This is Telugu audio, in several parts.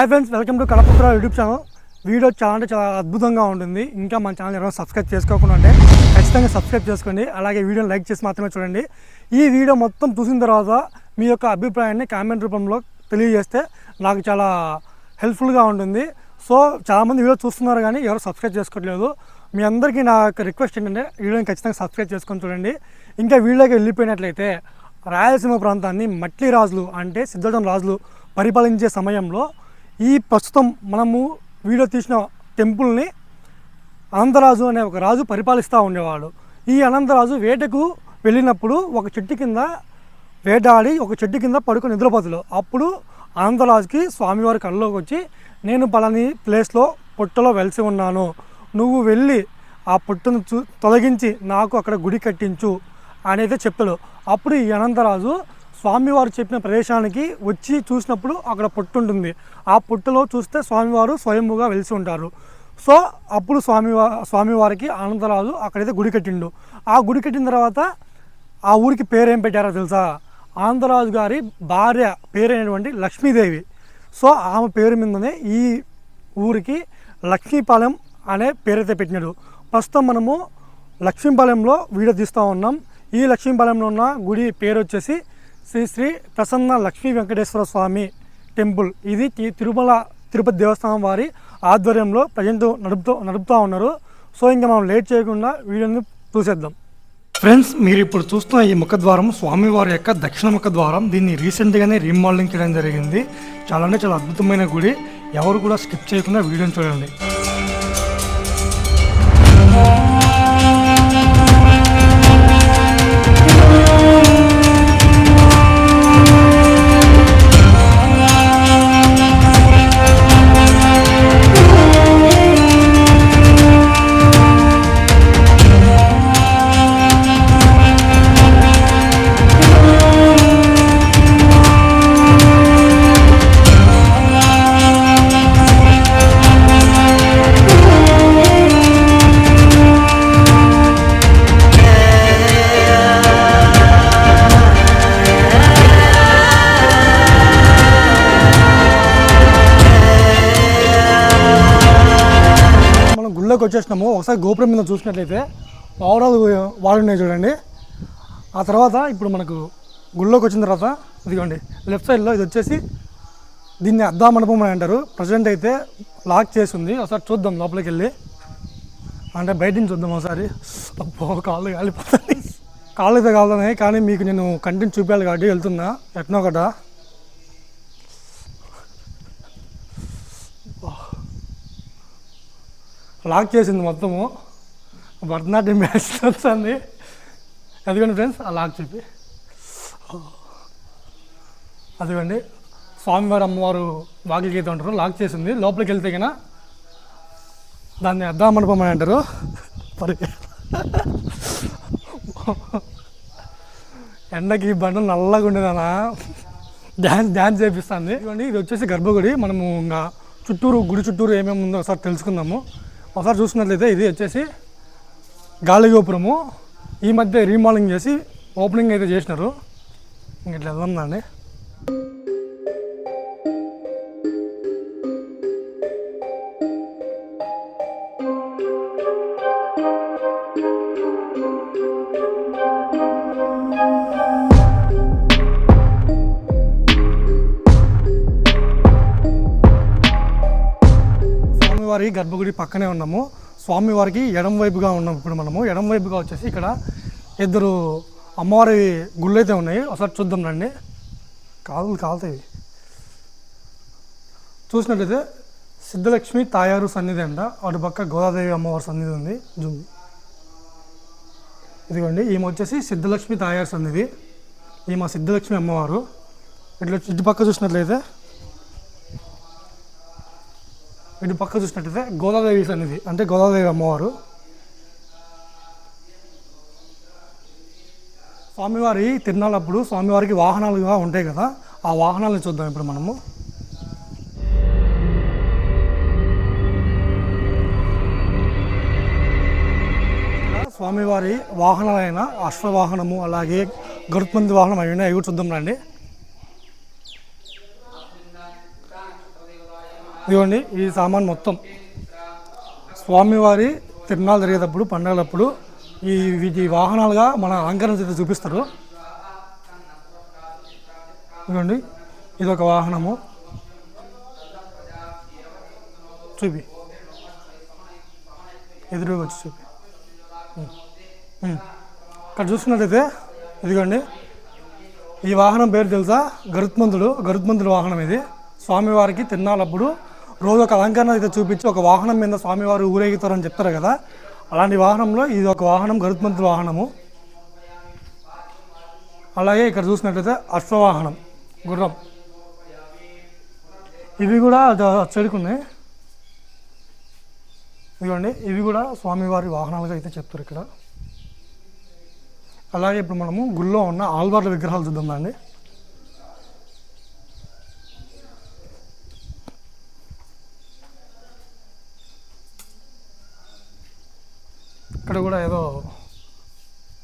Hi friends welcome to Kadapatra YouTube channel video చాలా అంటే చాలా అద్భుతంగా ఉంటుంది. ఇంకా మన ఛానల్ ఎవరైనా సబ్స్క్రైబ్ చేసుకోకుండా అంటే ఖచ్చితంగా సబ్స్క్రైబ్ చేసుకోండి. అలాగే వీడియోని లైక్ చేసి మాత్రమే చూడండి. ఈ వీడియో మొత్తం చూసిన తర్వాత మీ యొక్క అభిప్రాయాన్ని కామెంట్ రూపంలో తెలియజేస్తే నాకు చాలా హెల్ప్ఫుల్గా ఉంటుంది. సో చాలామంది వీడియో చూస్తున్నారు కానీ ఎవరు సబ్స్క్రైబ్ చేసుకోవట్లేదు. మీ అందరికీ నా యొక్క రిక్వెస్ట్ ఏంటంటే వీడియోని ఖచ్చితంగా సబ్స్క్రైబ్ చేసుకొని చూడండి. ఇంకా వీడియోకి వెళ్ళిపోయినట్లయితే రాయలసీమ ప్రాంతాన్ని మట్లి రాజులు అంటే సిద్ధార్థం రాజులు పరిపాలించే సమయంలో ఈ ప్రస్తుతం మనము వీడియో తీసిన టెంపుల్ని అనంతరాజు అనే ఒక రాజు పరిపాలిస్తూ ఉండేవాడు. ఈ అనంతరాజు వేటకు వెళ్ళినప్పుడు ఒక చెట్టు కింద వేటాడి ఒక చెట్టు కింద పడుకుని నిద్రపోతులు అప్పుడు అనంతరాజుకి స్వామివారి కళ్ళలోకి వచ్చి నేను పలాని ప్లేస్లో పుట్టలో వెలిసి ఉన్నాను. నువ్వు వెళ్ళి ఆ పొట్టును చూ తొలగించి నాకు అక్కడ గుడి కట్టించు అనేది చెప్పాడు అప్పుడు ఈ అనంతరాజు స్వామివారు చెప్పిన ప్రదేశానికి వచ్చి చూసినప్పుడు అక్కడ పొట్టు ఉంటుంది. ఆ పుట్టులో చూస్తే స్వామివారు స్వయంభుగా వెలిసి ఉంటారు. సో అప్పుడు స్వామివారి స్వామివారికి ఆనందరాజు అక్కడైతే గుడి కట్టిండు. ఆ గుడి కట్టిన తర్వాత ఆ ఊరికి పేరు ఏం పెట్టారో తెలుసా? ఆనందరాజు గారి భార్య పేరైనటువంటి లక్ష్మీదేవి. సో ఆమె పేరు మీదనే ఈ ఊరికి లక్ష్మీపాలెం అనే పేరైతే పెట్టినాడు. ప్రస్తుతం మనము లక్ష్మీపాలెంలో వీడియో తీస్తూ ఉన్నాం. ఈ లక్ష్మీపాలెంలో ఉన్న గుడి పేరు వచ్చేసి శ్రీ శ్రీ ప్రసన్న లక్ష్మీ వెంకటేశ్వర స్వామి టెంపుల్. ఇది తిరుమల తిరుపతి దేవస్థానం వారి ఆధ్వర్యంలో ప్రజెంట్ నడుపుతూ నడుపుతూ ఉన్నారు. సో ఇంకా మనం లేట్ చేయకుండా వీడియోని చూసేద్దాం. ఫ్రెండ్స్ మీరు ఇప్పుడు చూస్తున్న ఈ ముఖద్వారం స్వామివారి యొక్క దక్షిణ ముఖద్వారం. దీన్ని రీసెంట్గానే రీమోడలింగ్ చేయడం జరిగింది. చాలా అంటే చాలా అద్భుతమైన గుడి. ఎవరు కూడా స్కిప్ చేయకుండా వీడియోని చూడండి. మనం వచ్చేసినాము. ఒకసారి గోపురం మీద చూసినట్లయితే ఓవరాల్ వాళ్ళు ఉన్నాయి చూడండి. ఆ తర్వాత ఇప్పుడు మనకు గుళ్ళోకి వచ్చిన తర్వాత ఇదిగోండి లెఫ్ట్ సైడ్లో ఇది వచ్చేసి దీన్ని అద్దా మండపం అని అంటారు. ప్రజెంట్ అయితే లాక్ చేసి ఉంది ఒకసారి చూద్దాం లోపలికి వెళ్ళి. అంటే బయట నుంచి చూద్దాం ఒకసారి. కాళ్ళు కాలిపోతాయి కాళ్ళు అయితే కాలుతున్నాయి కానీ మీకు నేను కంటెంట్ చూపించాలి కాబట్టి వెళ్తున్నా. ఎట్నో ఒకట. లాక్ చేసింది మొత్తము. భరతనాట్యం మ్యాచ్ వస్తుంది. అదిగోండి ఫ్రెండ్స్ ఆ లాక్ చెప్పి అదిగోండి స్వామివారి అమ్మవారు వాకిలికి అయితే ఉంటారు లాక్ చేసింది. లోపలికి వెళ్తే కన్నా దాన్ని అద్దా మండపం అని అంటారు. పరి ఎండకి బండలు నల్లగా ఉండేదానా డ్యాన్స్ డ్యాన్స్ చేపిస్తుంది. ఇదిగోండి ఇది వచ్చేసి గర్భగుడి. మనము ఇంకా చుట్టూరు గుడి చుట్టూరు ఏమేమి ఉందో ఒకసారి తెలుసుకుందాము. ఒకసారి చూసినట్లయితే ఇది వచ్చేసి గాలి గోపురము. ఈ మధ్య రీమాలింగ్ చేసి ఓపెనింగ్ అయితే చేసినారు. ఇంక ఇట్లా వెళ్దాం గర్భగుడి పక్కనే ఉన్నాము. స్వామివారికి ఎడం వైపుగా ఉన్నాం ఇప్పుడు మనము. ఎడం వైపుగా వచ్చేసి ఇక్కడ ఇద్దరు అమ్మవారి గుళ్ళు అయితే ఉన్నాయి. ఒకసారి చూద్దాం రండి. కాలు కాలుతాయి. చూసినట్లయితే సిద్ధలక్ష్మి తాయారు సన్నిధి అంట. అటు పక్క గోదాదేవి అమ్మవారి సన్నిధి ఉంది. జూమ్. ఇదిగోండి ఈమె వచ్చేసి సిద్ధలక్ష్మి తాయారు సన్నిధి. ఈమె సిద్ధలక్ష్మి అమ్మవారు. ఇట్లా ఇటు పక్క చూసినట్లయితే ఇటు పక్క చూసినట్టయితే గోదాదేవి సన్నిధి అంటే గోదాదేవి అమ్మవారు. స్వామివారి తిరునాళ్ళప్పుడు స్వామివారికి వాహనాలుగా ఉంటాయి కదా ఆ వాహనాలను చూద్దాం ఇప్పుడు మనము. స్వామివారి వాహనాలైన అశ్వవాహనము అలాగే గరుత్మంది వాహనం అవి ఉన్నాయి అవి చూద్దాం రండి. ఇదిగోండి ఈ సామాన్ మొత్తం. స్వామివారి తిరునాళ్ళు జరిగేటప్పుడు పండగలప్పుడు ఈ వీటి వాహనాలుగా మన అలంకరణ చేత చూపిస్తారు. ఇదిగోండి ఇది ఒక వాహనము. చూపి. ఎదురుగా వచ్చి చూపి. ఇక్కడ చూసుకున్నట్టయితే ఇదిగోండి ఈ వాహనం పేరు తెలుసా? గరుత్మంతుడు గరుత్మంతుడు వాహనం ఇది. స్వామివారికి తిన్నాలప్పుడు రోజు ఒక అలంకరణ అయితే చూపించి ఒక వాహనం మీద స్వామివారు ఊరేగుతారని చెప్తారు కదా? అలాంటి వాహనంలో ఇది ఒక వాహనం గరుత్మంతుల వాహనము. అలాగే ఇక్కడ చూసినట్లయితే అశ్వవాహనం గుర్రం. ఇవి కూడా చెడుకున్నాయి ఇదిగోండి ఇవి కూడా స్వామివారి వాహనాలుగా అయితే చెప్తారు ఇక్కడ. అలాగే ఇప్పుడు మనము గుళ్ళో ఉన్న ఆల్వార్ల విగ్రహాలు చూద్దాం అండి ఇక్కడ కూడా ఏదో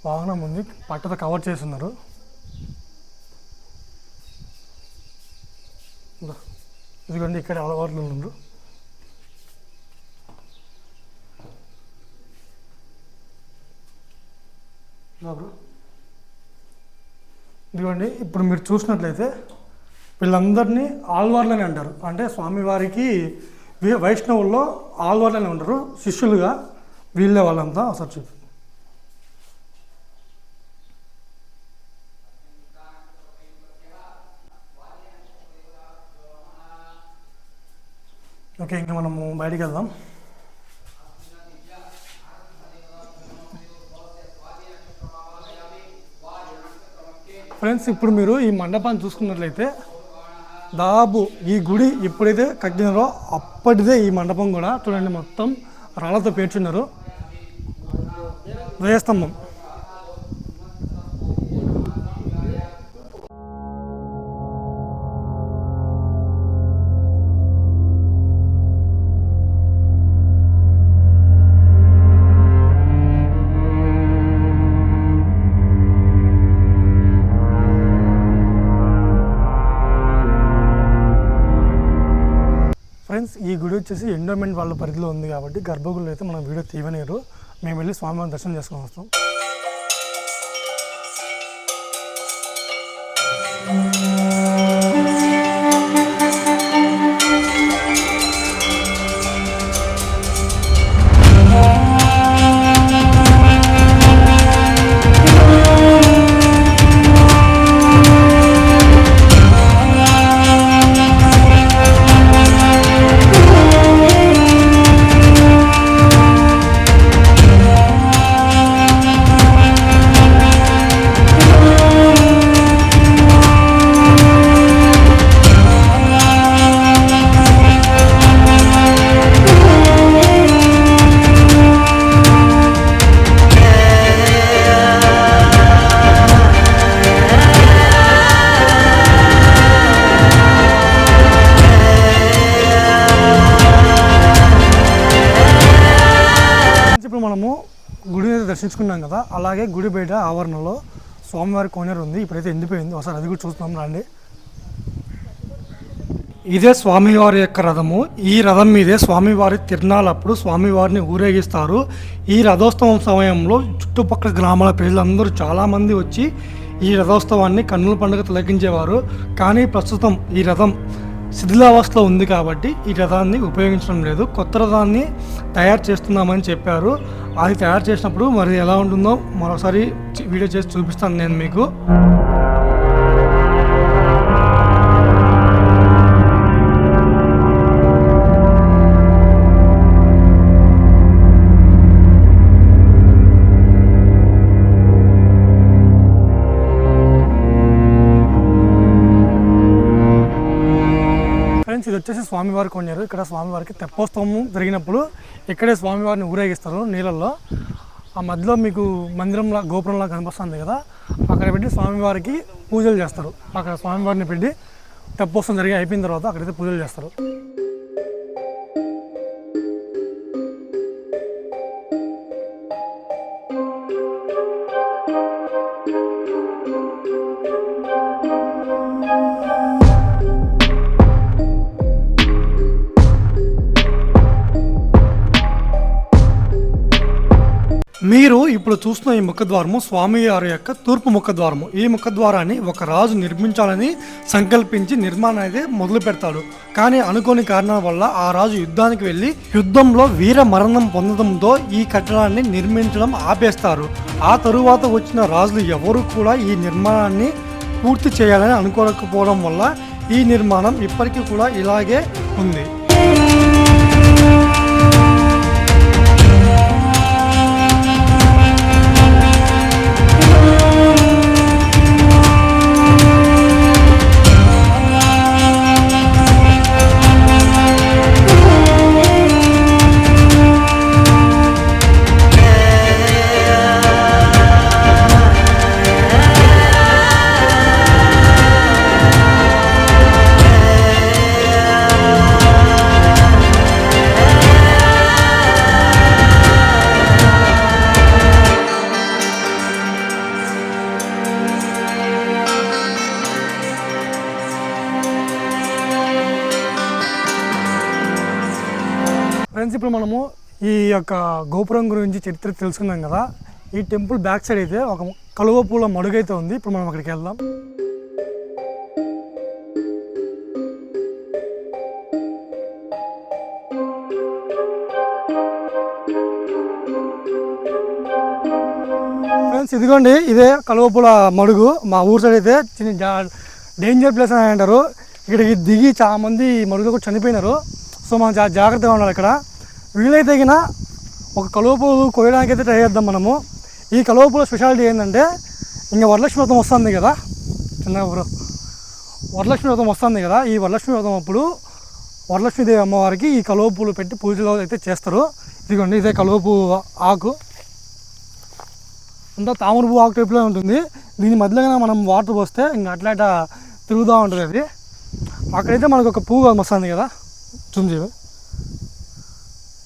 వాహనం ఉంది పట్టతో కవర్ చేస్తున్నారు. ఇదిగో. ఇదిగోండి ఇక్కడ అలవాట్లు ఉన్నారు ఇదిగోండి ఇప్పుడు మీరు చూసినట్లయితే వీళ్ళందరినీ ఆల్వార్లని అంటారు. అంటే స్వామివారికి వైష్ణవుల్లో ఆల్వార్లని ఉంటారు శిష్యులుగా. వీళ్ళే వాళ్ళంతా ఒకసారి చూపి ఓకే ఇంకా మనము బయటికి వెళ్దాం. ఫ్రెండ్స్ ఇప్పుడు మీరు ఈ మండపాన్ని చూసుకున్నట్లయితే దాదాపు ఈ గుడి ఎప్పుడైతే కట్టినారో అప్పటిదే ఈ మండపం కూడా. చూడండి మొత్తం రాళ్ళతో పేర్చున్నారు. ధ్వజస్తంభం ఫ్రెండ్స్ ఈ గుడి వచ్చేసి ఎండోమెంట్ వాళ్ళ పరిధిలో ఉంది కాబట్టి గర్భగుడిలో అయితే మనం వీడియో తీయనేరు మేము వెళ్ళి స్వామివారిని దర్శనం చేసుకొని వస్తాం. దర్శించుకున్నాం కదా అలాగే గుడి బయట ఆవరణలో స్వామివారి కోనేరు ఉంది. ఇప్పుడైతే ఎండిపోయింది. ఒకసారి అది కూడా చూస్తున్నాం రండి. ఇదే స్వామివారి యొక్క రథము. ఈ రథం మీదే స్వామివారి తిరునాలప్పుడు స్వామివారిని ఊరేగిస్తారు. ఈ రథోత్సవం సమయంలో చుట్టుపక్కల గ్రామాల ప్రజలందరూ చాలామంది వచ్చి ఈ రథోత్సవాన్ని కన్నుల పండుగ తిలకించేవారు కానీ ప్రస్తుతం ఈ రథం శిథిలావస్థలో ఉంది కాబట్టి ఈ రథాన్ని ఉపయోగించడం లేదు. కొత్త రథాన్ని తయారు చేస్తున్నామని చెప్పారు. అది తయారు చేసినప్పుడు మరి ఎలా ఉంటుందో మరోసారి వీడియో చేసి చూపిస్తాను నేను మీకు. వచ్చేసి స్వామివారి కొన్నారు ఇక్కడ స్వామివారికి తెప్పోత్సవం జరిగినప్పుడు ఇక్కడే స్వామివారిని ఊరేగిస్తారు నీళ్ళల్లో. ఆ మధ్యలో మీకు మందిరంలా గోపురంలా కనిపిస్తుంది కదా అక్కడ పెట్టి స్వామివారికి పూజలు చేస్తారు. అక్కడ స్వామివారిని పెట్టి తెప్పోత్సవం జరిగి అయిపోయిన తర్వాత అక్కడైతే పూజలు చేస్తారు. ఇప్పుడు చూస్తున్న ఈ ముఖద్వారము స్వామివారి యొక్క తూర్పు ముఖద్వారము. ఈ ముఖద్వారాన్ని ఒక రాజు నిర్మించాలని సంకల్పించి నిర్మాణం అయితే మొదలు పెడతాడు. కానీ అనుకోని కారణాల వల్ల ఆ రాజు యుద్ధానికి వెళ్ళి యుద్ధంలో వీర మరణం పొందడంతో ఈ కట్టడాన్ని నిర్మించడం ఆపేస్తారు. ఆ తరువాత వచ్చిన రాజులు ఎవరు కూడా ఈ నిర్మాణాన్ని పూర్తి చేయాలని అనుకోకపోవడం వల్ల ఈ నిర్మాణం ఇప్పటికీ కూడా ఇలాగే ఉంది. ఫ్రెండ్స్ ఇప్పుడు మనము ఈ యొక్క గోపురం గురించి చరిత్ర తెలుసుకుందాం కదా. ఈ టెంపుల్ బ్యాక్ సైడ్ అయితే ఒక కలువ పూల మడుగైతే ఉంది. ఇప్పుడు మనం అక్కడికి వెళ్దాం. ఫ్రెండ్స్ ఇదిగోండి ఇదే కలువపూల మడుగు. మా ఊరు సైడ్ అయితే చిన్న జా- డేంజర్ ప్లేస్ అని అంటారు. ఇక్కడికి దిగి చాలా మంది మడుగులో కూడా చనిపోయినారు. సో మనం చాలా జాగ్రత్తగా ఉండాలి ఇక్కడ. వీలైతే గిన ఒక కలువపూలు కోయడానికి అయితే ట్రై చేద్దాం మనము. ఈ కలువపూల స్పెషాలిటీ ఏంటంటే ఇంకా వరలక్ష్మి వ్రతం వస్తుంది కదా. చిన్నగా బ్రో. వరలక్ష్మి వ్రతం వస్తుంది కదా. ఈ వరలక్ష్మి వ్రతం అప్పుడు వరలక్ష్మీదేవి అమ్మవారికి ఈ కలువ పూలు పెట్టి పూజలు అయితే చేస్తారు. ఇదిగోండి ఇదే కలువ పువ్వు ఆకు. అంతా తామర పువ్వు ఆకు టైప్లో ఉంటుంది. దీని మధ్యలో మనం వాటర్ పోస్తే ఇంకా అట్లా అట్లా తిరుగుతూ ఉంటుంది అది. అక్కడైతే మనకు ఒక పువ్వు వస్తుంది కదా. చుంజీవి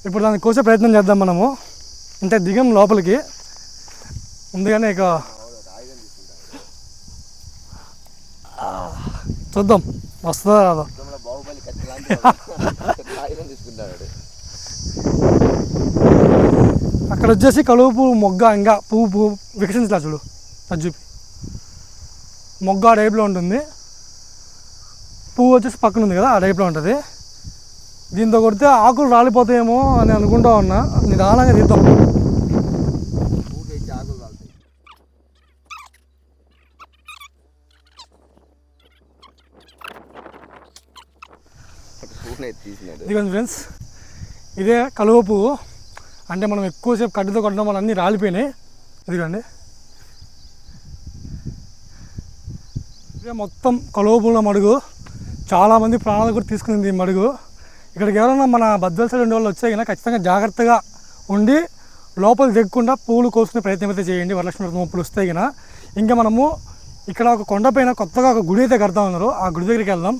ఇప్పుడు దాన్ని కోసే ప్రయత్నం చేద్దాం మనము. అంటే దిగం లోపలికి. ముందుగానే ఇక చూద్దాం. వస్తుందా రాదా? అక్కడ వచ్చేసి కలువ పువ్వు మొగ్గ ఇంకా పువ్వు పువ్వు వికసించలా చూడు. అది చూపి. మొగ్గ ఆ టైప్లో ఉంటుంది. పువ్వు వచ్చేసి పక్కన ఉంది కదా ఆ టైప్లో ఉంటుంది. దీంతో కొడితే ఆకులు రాలిపోతాయేమో అని అనుకుంటా ఉన్నా. నిదానంగా తీద్దాం. ఆకులు ఇదిగోండి ఫ్రెండ్స్ ఇదే కలువ పువ్వు. అంటే మనం ఎక్కువసేపు కడ్డతో కొట్టడం వల్ల అన్నీ రాలిపోయినాయి. ఇదిగోండి. ఇదే మొత్తం కలువ పువ్వుల మడుగు. చాలామంది ప్రాణాలు కూడా తీసుకునింది ఈ మడుగు. ఇక్కడికి ఎవరైనా మన బద్దల సైడ్ ఉండే వాళ్ళు వచ్చే కనుక ఖచ్చితంగా జాగ్రత్తగా ఉండి లోపల దిగకుండా పూలు కోసుకునే ప్రయత్నం అయితే చేయండి. వరలక్ష్మి వ్రతం పూలు వస్తే కనుక ఇంకా మనము ఇక్కడ ఒక కొండపైన కొత్తగా ఒక గుడి అయితే కడతా ఉన్నారు. ఆ గుడి దగ్గరికి వెళ్దాం.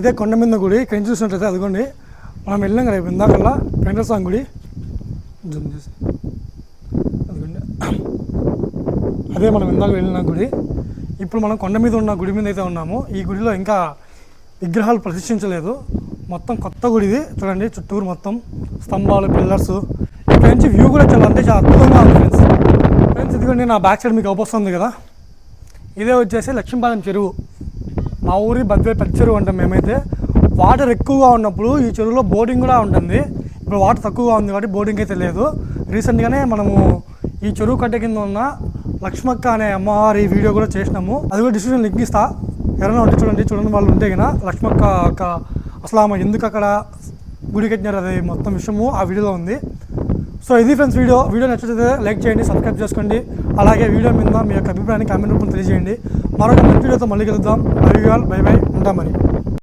ఇదే కొండ మీద గుడి. ఇక్కడ చూసినట్లయితే అదిగోండి. మనం వెళ్ళాం కదా ఇప్పుడు ఇందాకల్లా వెంకటేశ్వర స్వామి గుడి. జూమ్ చేసి. అదిగోండి. అదే మనం ఇందాక వెళ్ళిన గుడి. ఇప్పుడు మనం కొండ మీద ఉన్న గుడి మీద అయితే ఉన్నాము. ఈ గుడిలో ఇంకా విగ్రహాలు ప్రతిష్ఠించలేదు. మొత్తం కొత్త గుడి ఇది. చూడండి చుట్టూరు మొత్తం స్తంభాలు పిల్లర్స్. ఇక్కడ నుంచి వ్యూ కూడా చాలా అంటే చాలా అద్భుతంగా ఉంది ఫ్రెండ్స్. ఫ్రెండ్స్ ఇదిగోండి నా బ్యాక్ సైడ్ మీకు అవపొస్తుంది కదా. ఇదే వచ్చేసి లక్ష్మీపాలెం చెరువు. మా ఊరి బద్వే పెద్ద చెరువు అంటాం మేమైతే. వాటర్ ఎక్కువగా ఉన్నప్పుడు ఈ చెరువులో బోటింగ్ కూడా ఉంటుంది. ఇప్పుడు వాటర్ తక్కువగా ఉంది కాబట్టి బోటింగ్ అయితే లేదు. రీసెంట్గానే మనము ఈ చెరువు కట్ట కింద ఉన్న లక్ష్మక్క అనే అమ్మవారి వీడియో కూడా చేసినాము. అది కూడా డిస్క్రిప్షన్ లింక్ ఇస్తా. ఎవరైనా ఉంటే చూడండి. చూడండి వాళ్ళు ఉంటే కనుక లక్ష్మక్క ఒక అసలు ఆమె ఎందుకు అక్కడ గుడి కట్టినారు అది మొత్తం విషయము ఆ వీడియోలో ఉంది. సో ఇది ఫ్రెండ్స్ వీడియో. వీడియో నచ్చితే లైక్ చేయండి సబ్స్క్రైబ్ చేసుకోండి. అలాగే వీడియో మీద మీ యొక్క అభిప్రాయాన్ని కామెంట్ రూపంలో తెలియజేయండి. మరొక మంచి వీడియోతో మళ్ళీ కలుద్దాం. By by by